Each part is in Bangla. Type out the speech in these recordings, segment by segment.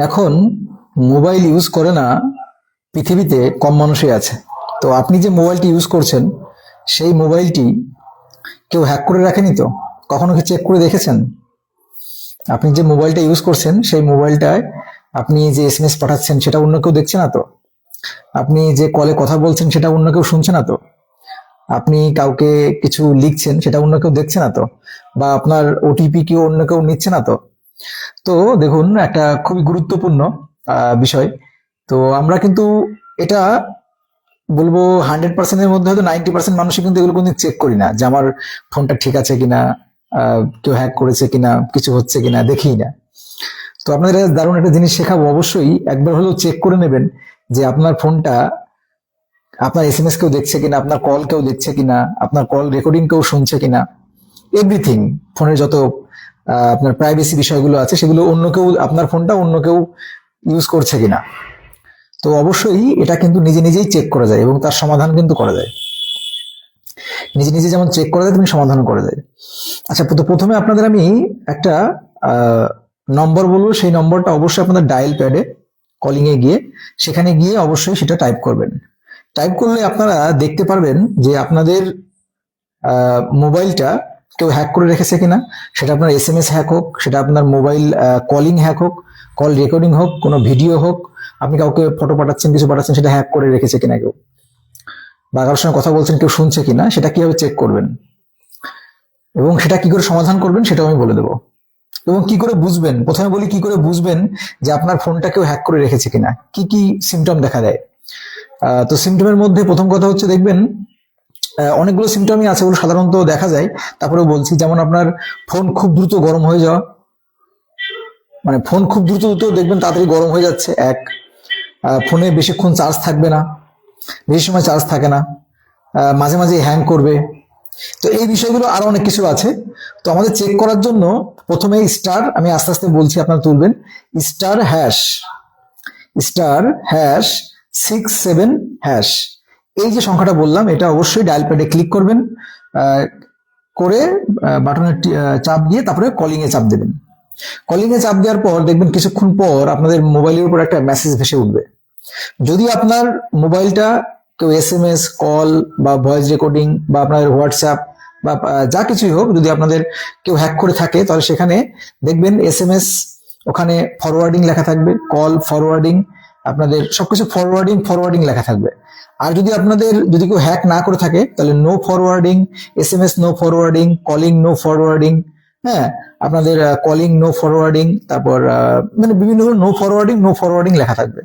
এখন মোবাইল ইউজ করে না, পৃথিবীতে কম মানুষই আছে। তো আপনি যে মোবাইলটি ইউজ করছেন, সেই মোবাইলটি কেউ হ্যাক করে রাখেনি তো? কখনো কি চেক করে দেখেছেন? আপনি যে মোবাইলটা ইউজ করছেন, সেই মোবাইলটায় আপনি যে এস এম এস পাঠাচ্ছেন, সেটা অন্য কেউ দেখছে না তো? আপনি যে কলে কথা বলছেন, সেটা অন্য কেউ শুনছে না তো? আপনি কাউকে কিছু লিখছেন, সেটা অন্য কেউ দেখছে না তো? বা আপনার ওটিপি কেউ অন্য কেউ নিচ্ছে না তো? তো দেখুন, একটা খুবই গুরুত্বপূর্ণ বিষয়। তো আমরা কিন্তু এটা বলব হান্ড্রেড পার্সেন্টের মধ্যে হয়তো নাইনটি পার্সেন্ট মানুষই কিন্তু এগুলো কিন্তু চেক করি না যে আমার ফোনটা ঠিক আছে কিনা কেউ হ্যাক করেছে কিনা, কিছু হচ্ছে কিনা দেখি না। তো আপনাদের দারুণ একটা জিনিস শেখাবো অবশ্যই। একবার হলেও চেক করে নেবেন যে আপনার ফোনটা আপনার এস এম এস কেউ দেখছে কিনা, আপনার কল কেউ দেখছে কিনা, আপনার কল রেকর্ডিং কেউ শুনছে কিনা। এভরিথিং ফোনের যত আপনার প্রাইভেসি বিষয়গুলো আছে, সেগুলো অন্য কেউ, আপনার ফোনটা অন্য কেউ ইউজ করছে কিনা। তো অবশ্যই এটা কিন্তু নিজে নিজেই চেক করা যায় এবং তার সমাধান কিন্তু করা যায়। নিজে নিজে যেমন চেক করা যায়, তেমনি সমাধান করা যায়। আচ্ছা তো প্রথমে আপনাদের আমি একটা নম্বর বলব। সেই নম্বরটা অবশ্যই আপনাদের ডায়াল প্যাডে কলিং এ গিয়ে, সেখানে গিয়ে অবশ্যই সেটা টাইপ করবেন। টাইপ করলে আপনারা দেখতে পারবেন যে আপনাদের মোবাইলটা কেউ হ্যাক করে রেখেছে কিনা, সেটা আপনার এস এম এস হ্যাক হোক, সেটা আপনার মোবাইল কলিং হ্যাক হোক কল রেকর্ডিং হোক, কোনো ভিডিও হোক, আপনি কাউকে ফটো পাঠাচ্ছেন, কিছু পাঠাচ্ছেন, সেটা হ্যাক করে রেখেছে কিনা কেউ? বা কারোর সঙ্গে কথা বলছেন, কেউ শুনছে কিনা, সেটা কীভাবে চেক করবেন? এবং সেটা কি করে সমাধান করবেন, সেটাও আমি বলে দেবো। এবং কি করে বুঝবেন? প্রথমে বলি কি করে বুঝবেন যে আপনার ফোনটা কেউ হ্যাক করে রেখেছে কিনা, কি কি সিমটম দেখা দেয়। তো সিমটমের মধ্যে প্রথম কথা হচ্ছে, দেখবেন অনেকগুলো সিমটমই আছে ওগুলো সাধারণত দেখা যায়। তারপরে বলছি, যেমন আপনার ফোন খুব দ্রুত গরম হয়ে যাওয়া। মানে ফোন খুব দ্রুত দ্রুত দেখবেন তাড়াতাড়ি গরম হয়ে যাচ্ছে, এক। ফোনে বেশিক্ষণ চার্জ থাকবে না, বেশি সময় চার্জ থাকে না। মাঝে মাঝে হ্যাং করবে। তো এই বিষয়গুলো আরও অনেক কিছু আছে। তো আমাদের চেক করার জন্য প্রথমে স্টার আমি আস্তে আস্তে বলছি, আপনারা তুলবেন। Star hash star hash six seven hash এই যে সংখ্যাটা বললাম, এটা অবশ্যই ডায়াল প্যাডে ক্লিক করবেন করে বাটনের চাপ দিয়ে তারপরে কলিং এ চাপ দেবেন। কলিং এ চাপ দেওয়ার পর দেখবেন কিছুক্ষণ পর আপনাদের মোবাইলের উপর একটা মেসেজ ভেসে উঠবে। যদি আপনার মোবাইলটা কেউ এস এম এস কল বা ভয়েস রেকর্ডিং বা আপনাদের হোয়াটসঅ্যাপ বা যা কিছুই হোক, যদি আপনাদের কেউ হ্যাক করে থাকে, তাহলে সেখানে দেখবেন এস এম এস ওখানে ফরওয়ার্ডিং লেখা থাকবে কল ফরওয়ার্ডিং আপনাদের সবকিছু ফরওয়ার্ডিং ফরওয়ার্ডিং লেখা থাকবে। আর যদি আপনাদের, যদি কেউ হ্যাক না করে থাকে, তাহলে no forwarding S M S no forwarding calling no forwarding হ্যাঁ? আপনাদের কলিং নো ফরওয়ার্ডিং তারপর মানে বিভিন্ন ধরনের নো ফরওয়ার্ডিং নো ফরওয়ার্ডিং লেখা থাকবে।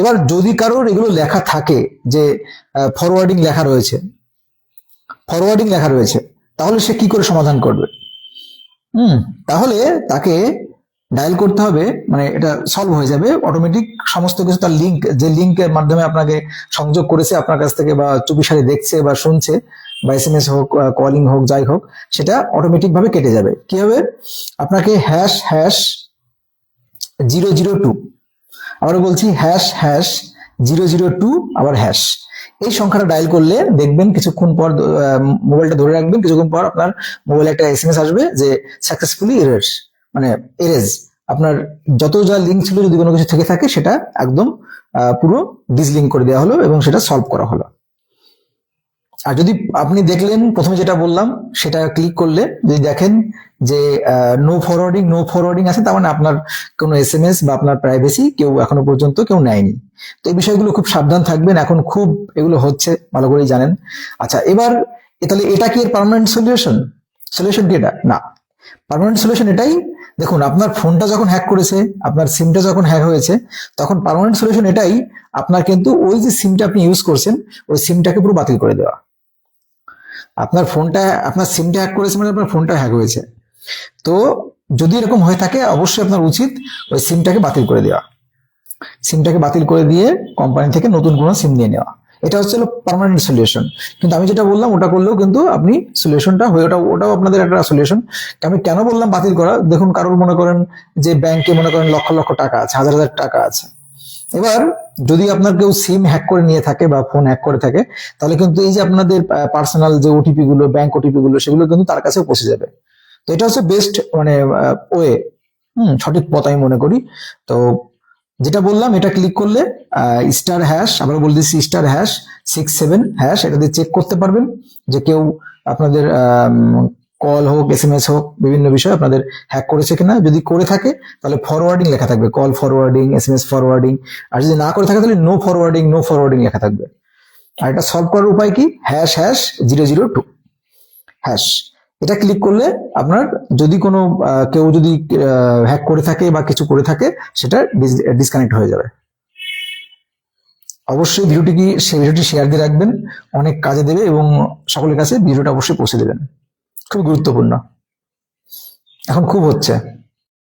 এবার যদি কারোর এগুলো লেখা থাকে যে ফরওয়ার্ডিং লেখা রয়েছে ফরওয়ার্ডিং লেখা রয়েছে, তাহলে সে কি করে সমাধান করবে? হুম, তাহলে তাকে ডায়াল করতে হবে মানে এটা সলভ হয়ে যাবে অটোমেটিক সমস্ত কিছু তার লিঙ্ক যে লিঙ্কের মাধ্যমে আপনাকে সংযোগ করেছে আপনার কাছ থেকে বা চুপিসারে দেখছে বা শুনছে বা এস এম এস হোক কলিং হোক, যাই হোক, সেটা অটোমেটিক ভাবে কেটে যাবে। কি হবে? আপনাকে hash hash zero zero two আবার বলছি hash hash zero zero two আবার হ্যাশ এই সংখ্যাটা ডায়াল করলে দেখবেন কিছুক্ষণ পর মোবাইলটা ধরে রাখবেন, কিছুক্ষণ পর আপনার মোবাইলে একটা এস এম এস আসবে যে সাকসেসফুলি এরেস মানে এরেজ আপনার যত যা লিঙ্ক ছিল যদি কোনো কিছু থেকে থাকে সেটা একদম পুরো ডিসলিঙ্ক করে দেওয়া হলো এবং সেটা সলভ করা হলো। আর যদি আপনি দেখলেন, প্রথমে যেটা বললাম, সেটা ক্লিক করলে যদি দেখেন যে নো ফরওয়ার্ডিং নো ফরওয়ার্ডিং আছে, তার মানে আপনার কোনো এস এম এস বা আপনার প্রাইভেসি কেউ এখনও পর্যন্ত কেউ নেয়নি। তো এই বিষয়গুলো খুব সাবধান থাকবেন, এখন খুব এগুলো হচ্ছে, ভালো করেই জানেন। আচ্ছা এবার তাহলে এটা কি এর পার্মানেন্ট সলিউশন সলিউশন কি এটা? না। পার্মানেন্ট সলিউশন এটাই। দেখুন, আপনার ফোনটা যখন হ্যাক করেছে, আপনার সিমটা যখন হ্যাক হয়েছে, তখন পারমানেন্ট সলিউশন এটাই, আপনার কিন্তু ওই যে সিমটা আপনি ইউজ করছেন, ওই সিমটাকে পুরো বাতিল করে দেওয়া। আপনার ফোনটা আপনার সিমটা হ্যাক করেছে মানে আপনার ফোনটা হ্যাক হয়েছে। তো যদি এরকম হয়ে থাকে, অবশ্যই আপনার উচিত ওই সিমটাকে বাতিল করে দেওয়া। সিমটাকে বাতিল করে দিয়ে কোম্পানি থেকে নতুন কোনো সিম নিয়ে নেওয়া। এটা হচ্ছে পার্মানেন্ট সলিউশন কিন্তু আমি যেটা বললাম, ওটা করলেও কিন্তু আপনি সলিউশনটা হয়ে ওটা ওটাও আপনাদের একটা সলিউশন আমি কেন বললাম বাতিল করা? দেখুন, কারোর মনে করেন যে ব্যাংকে মনে করেন লক্ষ লক্ষ টাকা আছে, হাজার হাজার টাকা আছে। এবার, যদি আপনার কেউ সিম হ্যাক করে নিয়ে থাকে বা ফোন হ্যাক করে থাকে, তাহলে কিন্তু এই যে আপনাদের পার্সোনাল যে ওটিপি গুলো ব্যাংক ওটিপি গুলো, সেগুলো কিন্তু তার কাছেও পৌঁছে যাবে। তো এটা হচ্ছে বেস্ট মানে ওয়ে হম, সঠিক পথ আমি মনে করি। তো যেটা বললাম, এটা ক্লিক করলে স্টার হ্যাশ আবার বলে দিচ্ছি star hash six seven hash এটা দিয়ে চেক করতে পারবেন যে কেউ আপনাদের কল হোক এস এম এস হোক, বিভিন্ন বিষয় আপনাদের হ্যাক করেছে কিনা। যদি করে থাকে, তাহলে ফরওয়ার্ডিং লেখা থাকবে। Call forwarding S M S forwarding আর যদি না করে থাকে, তাহলে নো ফরওয়ার্ডিং নো ফরওয়ার্ডিং লেখা থাকবে। আর এটা সলভ করার উপায় কি? Hash hash zero zero two hash এটা ক্লিক করলে আপনার যদি কোনো কেউ যদি হ্যাক করে থাকে বা কিছু করে থাকে, সেটা ডিসকানেক্ট হয়ে যাবে। অবশ্যই ভিডিওটি কি সেই ভিডিওটি শেয়ার দিয়ে রাখবেন, অনেক কাজে দেবে এবং সকলের কাছে ভিডিওটা অবশ্যই পৌঁছে দেবেন। খুব গুরুত্বপূর্ণ। এখন খুব হচ্ছে।